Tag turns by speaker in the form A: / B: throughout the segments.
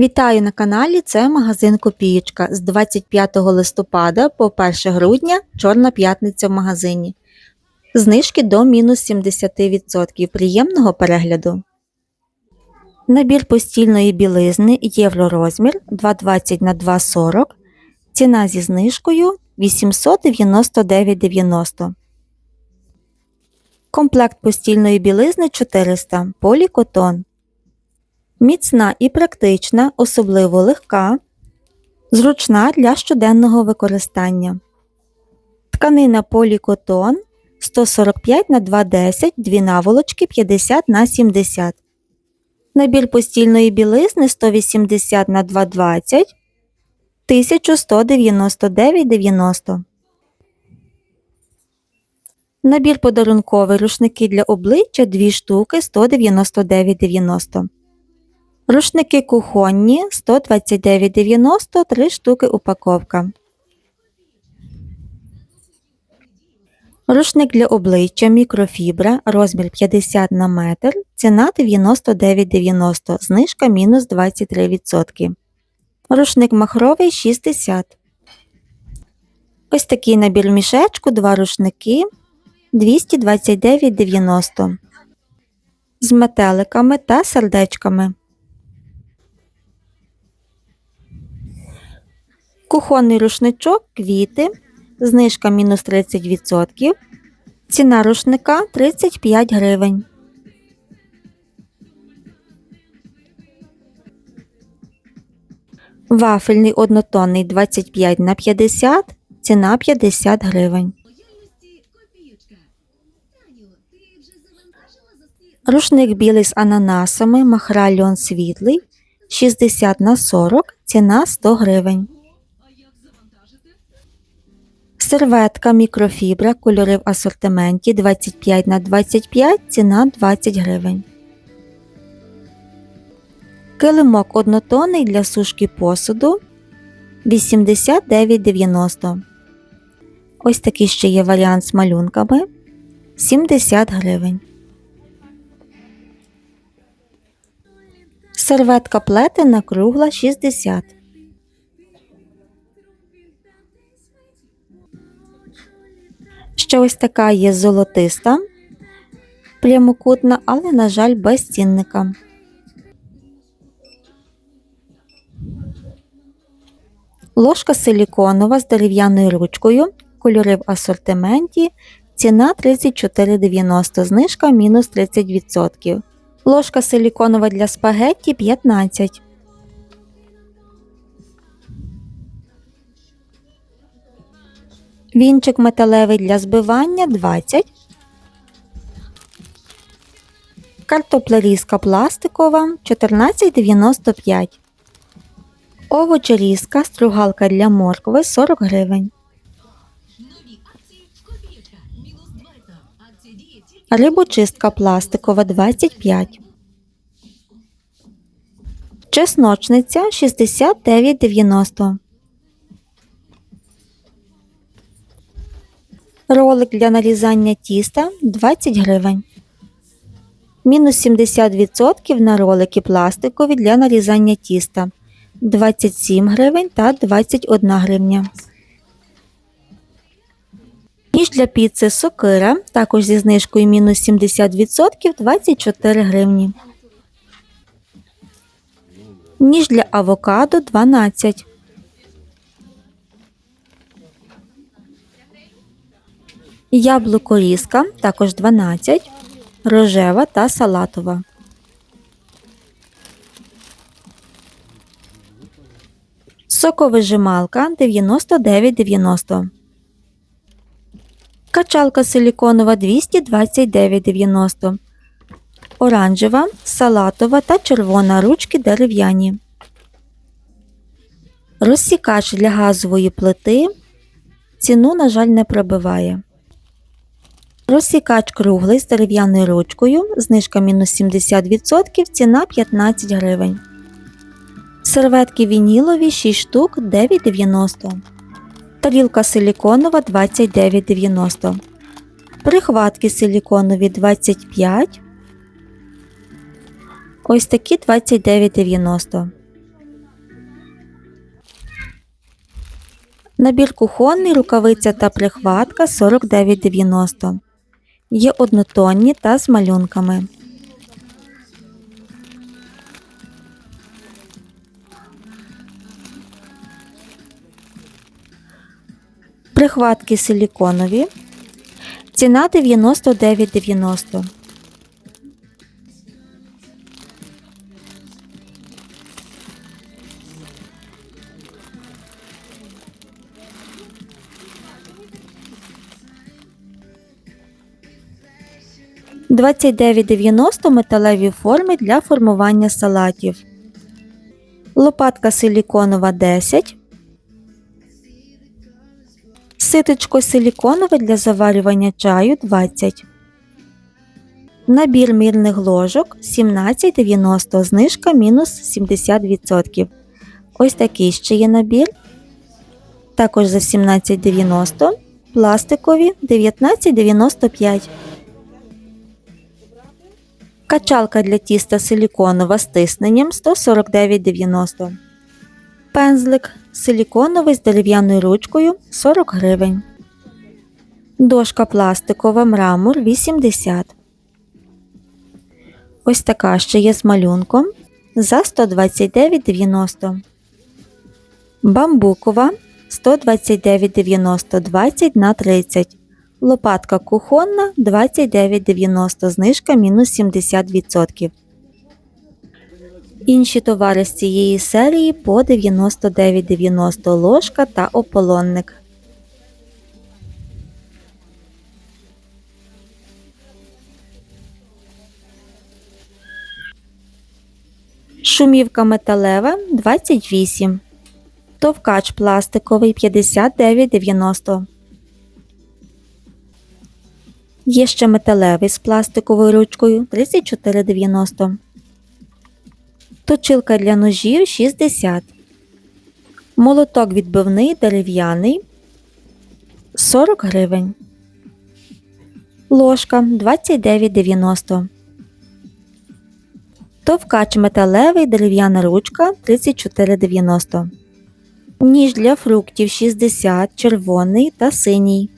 A: Вітаю на каналі. Це магазин Копієчка з 25 листопада по 1 грудня Чорна п'ятниця в магазині. Знижки до мінус 70%. Приємного перегляду. Набір постільної білизни євророзмір 220 на 240. Ціна зі знижкою 899,90. Комплект постільної білизни 400 полікотон. Міцна і практична, особливо легка, зручна для щоденного використання. Тканина полікотон 145 на 210, дві наволочки 50 на 70. Набір постільної білизни 180 на 220 1199,90. Набір подарунковий рушники для обличчя 2 штуки 199,90. Рушники кухонні 129,90 3 штуки упаковка. Рушник для обличчя мікрофібра розмір 50 на метр, ціна 99,90, знижка мінус 23%. Рушник махровий 60. Ось такий набір мішечку, два рушники 229,90 з метеликами та сердечками. Кухонний рушничок, квіти, знижка мінус 30%, ціна рушника 35 гривень. Вафельний однотонний 25 на 50, ціна 50 гривень. Рушник білий з ананасами, махра льон світлий 60 на 40, ціна 100 гривень. Серветка мікрофібра, кольори в асортименті 25 на 25, ціна 20 гривень. Килимок однотонний для сушки посуду 89,90. Ось такий ще є варіант з малюнками 70 гривень. Серветка плетена кругла 60. Ще ось така є золотиста, прямокутна, але, на жаль, без цінника. Ложка силіконова з дерев'яною ручкою, кольори в асортименті, ціна 34,90, знижка мінус 30%. Ложка силіконова для спагетті 15. Вінчик металевий для збивання 20. Картоплерізка пластикова 14,95. Овочерізка стругалка для моркви 40 гривень. Рибочистка пластикова 25. Чесночниця 69,90. Ролик для нарізання тіста 20 гривень. Мінус 70% на ролики пластикові для нарізання тіста 27 гривень та 21 гривня. Ніж для піци сокира, також зі знижкою мінус 70% 24 гривні. Ніж для авокадо 12. Яблуко різка також 12, рожева та салатова. Соковижималка 99,90. Качалка силіконова 229,90. Оранжева, салатова та червона ручки дерев'яні. Розсікач для газової плити. Ціну, на жаль, не пробиває. Розсікач круглий з дерев'яною ручкою, знижка мінус 70%, ціна 15 гривень. Серветки вінілові 6 штук 9,90. Тарілка силіконова 29,90. Прихватки силіконові 25. Ось такі 29,90. Набір кухонний, рукавиця та прихватка 49,90. Є однотонні та з малюнками. Прихватки силіконові. Ціна 99,90. Двадцять дев'ять дев'яносто металеві форми для формування салатів. Лопатка силіконова 10. Ситочко силіконове для заварювання чаю 20. Набір мірних ложок 17,90 знижка мінус 70%. Ось такий ще є набір. Також за 17,90 пластикові 19,95. Качалка для тіста силіконова з тисненням 149,90. Пензлик силіконовий з дерев'яною ручкою 40 гривень. Дошка пластикова мрамор 80. Ось така ще є з малюнком за 129,90. Бамбукова 129,90 20 на 30. Лопатка кухонна 29,90 знижка мінус 70%. Інші товари з цієї серії по 99,90 ложка та ополонник. Шумівка металева 28. Товкач пластиковий 59,90. Є ще металевий з пластиковою ручкою 34,90. Точилка для ножів 60. Молоток відбивний дерев'яний 40 гривень. Ложка 29,90. Товкач металевий дерев'яна ручка 34,90. Ніж для фруктів 60 червоний та синій.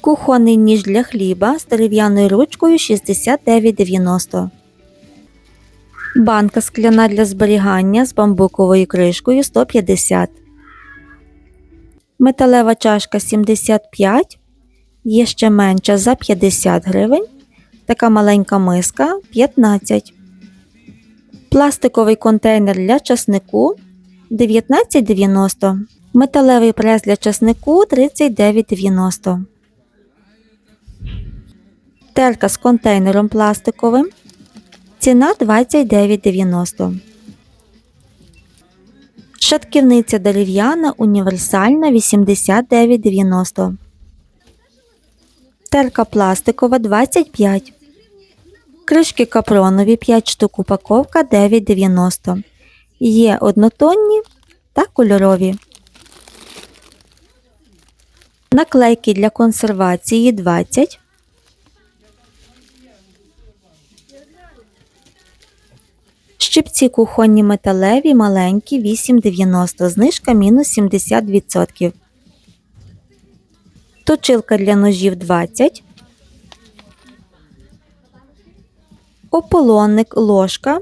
A: Кухонний ніж для хліба з дерев'яною ручкою 69,90. Банка скляна для зберігання з бамбуковою кришкою 150. Металева чашка 75. Є ще менша за 50 гривень. Така маленька миска 15. Пластиковий контейнер для часнику 19,90. Металевий прес для часнику 39,90. Терка з контейнером пластиковим. Ціна 29,90. Шатківниця дерев'яна універсальна 89,90. Терка пластикова 25. Кришки капронові 5 штук упаковка 9,90. Є однотонні та кольорові. Наклейки для консервації 20. Щипці кухонні металеві маленькі 8,90. Знижка мінус 70%. Точилка для ножів 20. Ополонник ложка.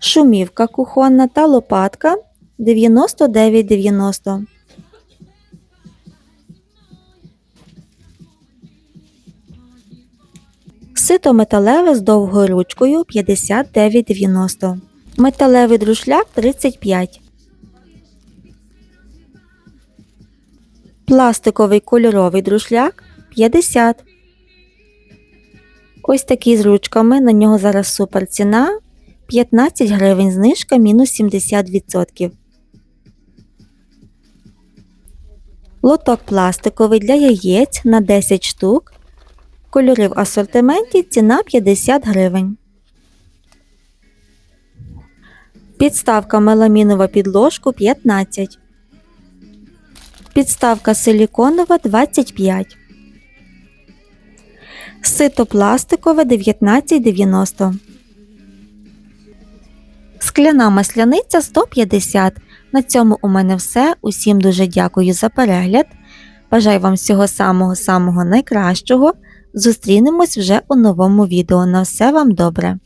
A: Шумівка кухонна та лопатка 99,90. Сито металеве з довгою ручкою 59,90. Металевий друшляк 35. Пластиковий кольоровий друшляк 50. Ось такий з ручками. На нього зараз супер ціна 15 гривень, знижка мінус 70%. Лоток пластиковий для яєць на 10 штук. Кольори в асортименті ціна 50 гривень. Підставка меламінова підложку 15. Підставка силіконова 25. Сито пластикове 19,90. Скляна масляниця 150. На цьому у мене все. Усім дуже дякую за перегляд. Бажаю вам всього самого самого найкращого. Зустрінемось вже у новому відео. На все вам добре!